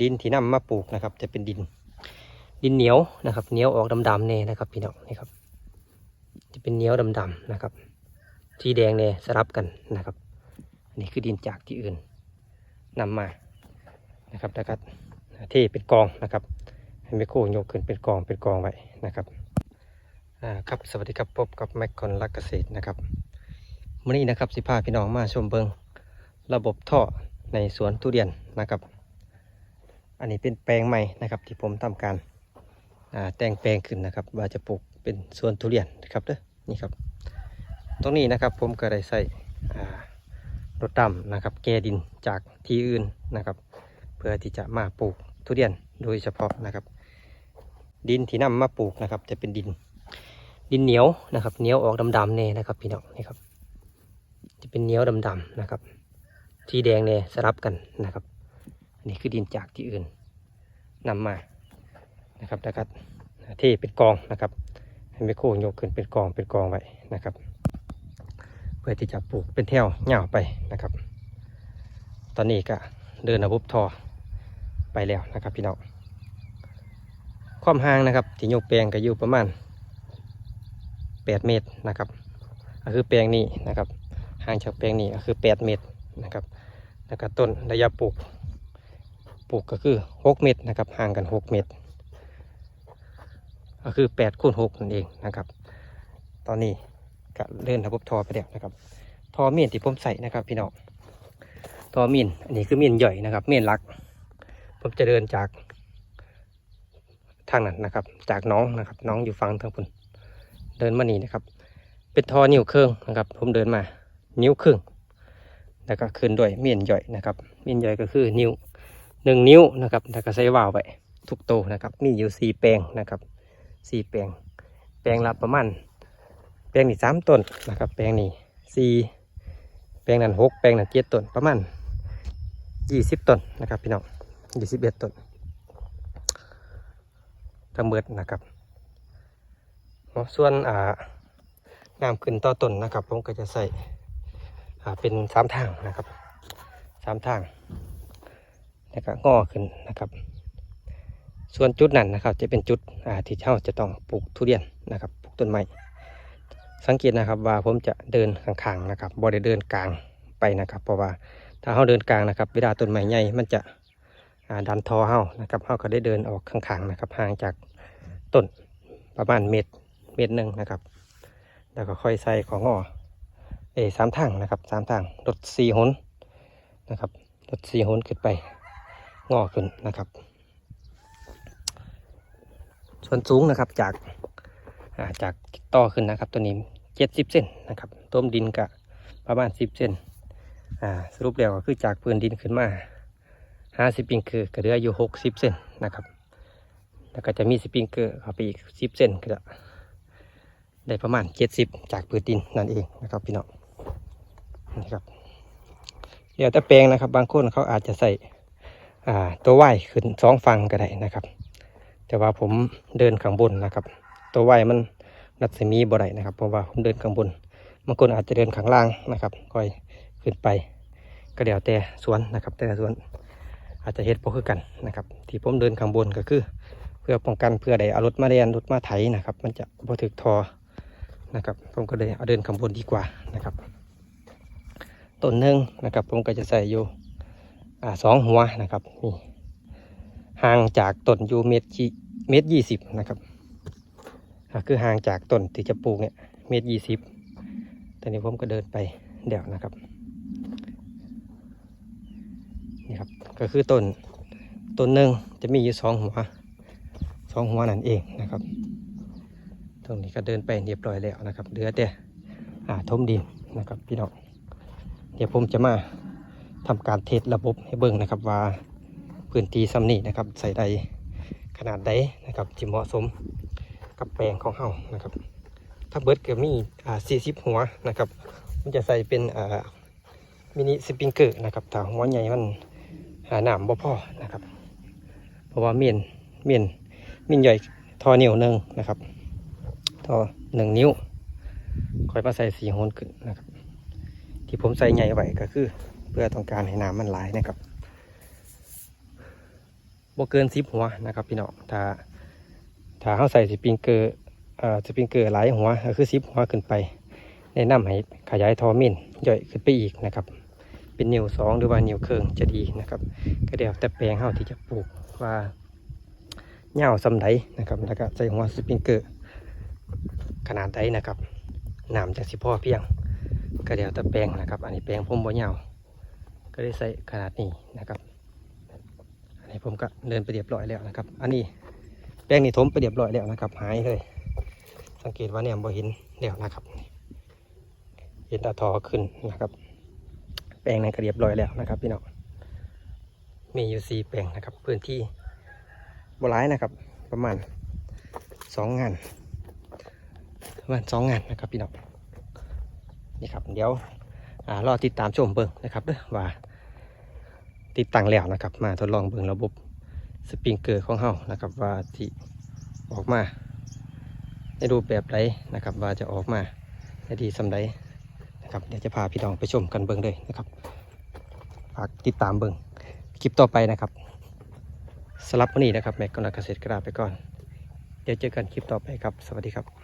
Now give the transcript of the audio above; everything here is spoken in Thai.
ดินที่นำมาปลูกนะครับ จะเป็นดิน ดินเหนียวนะครับเหนียวออกดำๆเนี่ยนะครับ พี่น้องนี่ครับ จะเป็นเหนียวดำๆนะครับ สีแดงเนี่ยสลับกันนะครับนนี้คือดินจากที่อื่นนำมานะครับแล้วก็เทเป็นกองนะครับให้ไมโครยกขึ้นเป็นกองเป็นกองไว้นะครับครับสวัสดีครับพบกับแม็กคอนรักเกษตรนะครับวันนี้นะครับสิพาพี่น้องมาชมเบิงระบบท่อในสวนทุเรียนนะครับ อันนี้เป็นแปลงใหม่นะครับ ที่ผมทำการแต่งแปลงขึ้นนะครับ ว่าจะปลูกเป็นสวนทุเรียนนะครับเด้อนี่ครับ ตรงนี้นะครับผมก็ได้ใส่รถดำนะครับแกดินจากที่อื่นนะครับ เพื่อที่จะมาปลูกทุเรียนโดยเฉพาะนะครับ ดินที่นำมาปลูกนะครับ จะเป็นดินดินเหนียวนะครับ เหนียวออกดำๆเนี่นะครับพี่น้องนี่ครับ จะเป็นเหนียวดำๆนะครับ สีแดงเนี่สลับกันนะครับ อันนี้คือดินจากที่อื่นนำมานะครับแล้วก็เทเป็นกองนะครับให้ไมโครยกขึ้นเป็นกองเป็นกองไว้นะครับ เพื่อที่จะปลูกเป็นแถวเงาวไปนะครับ ตอนนี้ก็เดินระบบทอไปแล้วนะครับพี่น้องความห่างนะครับที่โยกแปลงก็อยู่ประมาณ 8 เมตรนะครับก็คือแปลงนี้นะครับห่างจากแปลงนี้ก็คือ 8 เมตรนะครับแล้วก็ต้นระยะปลูก ปลูกก็คือ6เมตรนะครับห่างกัน6เมตร ก็คือ8คูณ6นั่นเองนะครับ ตอนนี้ก็เลื่อนระบบทอไปแล้วนะครับทอเมีนที่ผมใส่นะครับพี่น้องทอเมีนอันนี้คือเมีนใหญ่นะครับเมีนลัก ผมจะเดินจากทางนั้นนะครับ จากน้องนะครับ น้องอยู่ฝั่งทางพุ่นเดินมานี่นะครับ เป็นทอนิ้วเครื่องนะครับ ผมเดินมา นิ้วครึ่งแล้วก็ขึ้นด้วยเมีนย่อยนะครับเมีนย่อยก็คือนิ้ว หนึ่งนิ้วนะครับแล้วก็ใส่วาวไว้ทุกโตนะครับ มีอยู่สี่แปลงนะครับสี่แปลง แปลงละประมาณแปลงนี้สามต้นนะครับ แปลงนี้สี่แปลงนั้นหกแปลงนั้นเจ็ดต้นประมาณยี่สิบต้นนะครับพี่น้องยี่สิบเอ็ดต้นทั้งเบิดนะครับส่วนอ่างามขึ้นต่อต้นนะครับ ผมก็จะใส่เป็นสามทางนะครับสามทาง แล้วก็งอขึ้นนะครับ ส่วนจุดนั้นนะครับ จะเป็นจุดที่เราจะต้องปลูกทุเรียนนะครับปลูกต้นไม้สังเกตนะครับว่าผมจะเดินข้างๆนะครับบ่ได้เดินกลางไปนะครับ เพราะว่าถ้าเราเดินกลางนะครับ เวลาต้นไม้ใหญ่มันจะดันทอเฮานะครับเฮาก็ได้เดินออกข้างๆนะครับ ห่างจากต้นประมาณเมตรเมตรหนึ่งนะครับ แล้วก็ค่อยใส่ของงอเออสามทางนะครับสามทางรถสี่หนนะครับรถสี่หนขึ้นไป งอขึ้นนะครับ ส่วนสูงนะครับจากาจากต่อขึ้นนะครับ ตัวนี้เจ็ดสิบเซนนะครับต้มดินกะประมาณสิบเซนสรุปแล้วก็คือจากพื้นดินขึ้นมาห้าสิบปิงเกอร์ก็เหลืออยู่หกสิบเซนนะครับแล้วก็จะมีสปริงเกอร์เข้าไปอีกสิบเซนก็จะได้ประมาณเจ็ดสิบจากพื้นดินนั่นเองนะครับพี่น้องนี่ครับเดี๋ยวแต่แปลงนะครับ บางคนเขาอาจจะใส่ ตัวไหวขึ้นสองฟังก็ได้นะครับ แต่ว่าผมเดินข้างบนนะครับ ตัวไหวมันรัศมีบ่ได้นะครับเพราะว่าผมเดินข้างบนบางคนอาจจะเดินข้างล่างนะครับค่อยขึ้นไปก็เดี๋ยวแต่สวนนะครับ แต่สวนอาจจะเฮ็ดบ่คือกันนะครับ ที่ผมเดินข้างบนก็คือ เพื่อป้องกันเพื่อได้เอารถมาเรียนรถมาไถนะครับ มันจะบ่ถึกทอนะครับผมก็เลยเอาเดินข้างบนดีกว่านะครับต้นหนึ่งนะครับผมก็จะใส่อยู่ อ่าสองหัวนะครับนี่ห่างจากต้นอยู่เมตรเมตรยี่สิบนะครับคือห่างจากต้นที่จะปลูกเนี่ยเมตรยี่สิบตอนนี้ผมก็เดินไปเดี๋ยวนะครับนี่ครับก็คือต้นต้นหนึ่งจะมีอยู่สองหัวสองหัวนั่นเองนะครับ ตรงนี้ก็เดินไปเรียบร้อยแล้วนะครับเหลือแต่อ่าทมดินนะครับพี่น้องเดี๋ยวผมจะมา ทำการเทสระบบให้เบิ่งนะครับว่าพื้นที่ซ้ำนี่นะครับ ใส่ใดขนาดใดนะครับที่เหมาะสมกับแปลงของเฮานะครับ ถ้าเบิร์ดก็มีอ่า40หัวนะครับผมจะใส่เป็นอ่ามินิสปริงเกอร์นะครับถ้าหัวใหญ่มันหาหน้ำบ่พอนะครับ เพราะว่าเมียนเมียนเมียนใหญ่ทอนิ้วหนึ่งนะครับทอหนึ่งนิ้วคอยมาใส่สีโหนขึ้นนะครับ ที่ผมใส่ใหญ่ไว้ก็คือ เพื่อต้องการให้น้ำมันไหลนะครับบ่เกินสิบหัวนะครับพี่น้องถ้าถ้าเขาใส่สปริงเกอร์เอ่อสปริงเกอร์หลายหัวก็คือสิบหัวขึ้นไป แนะนำให้ขยายทอมินย่อยขึ้นไปอีกนะครับเป็นนิ้วสองหรือว่านิ้วเครื่องจะดีนะครับ ก็เดี๋ยวแต่แปลงเฮาที่จะปลูกว่าเหย้าสำไดนะครับแล้วก็ใส่หัวสปริงเกอร์ขนาดใดนะครับน้ำจากสิพ่อเพียงก็เดี๋ยวแต่แปลงนะครับ อันนี้แปลงผมบ่เหย้า ก็ได้ใส่ขนาดนี้นะครับ อันนี้ผมก็เดินไปเรียบร้อยแล้วนะครับ อันนี้แปลงนี่ถมไปเรียบร้อยแล้วนะครับ หายเลย สังเกตว่าเนี่ยบ่เห็นแล้วนะครับ เห็นตาทอขึ้นนะครับ แปลงนั้นก็เรียบร้อยแล้วนะครับ พี่น้องมีอยู่สี่แปลงนะครับ พื้นที่บหลายนะครับ ประมาณสองงานประมาณสองงานนะครับพี่น้องนี่ครับเดี๋ยวอ่ารอติดตามชมเบิ่งนะครับเด้อว่า ติดตั้งแล้วนะครับ มาทดลองเบิ่งระบบสปริงเกอร์ของเฮานะครับ ว่าที่ออกมาในรูปแบบใดนะครับ ว่าจะออกมาในดีสำใดนะครับเดี๋ยวจะพาพี่น้องไปชมกันเบิ้งเลยนะครับฝากติดตามเบิ้งคลิปต่อไปนะครับสำหรับวันนี้นะครับแม็กกำลังเกษตรกราไปก่อน เดี๋ยวเจอกันคลิปต่อไปครับ สวัสดีครับ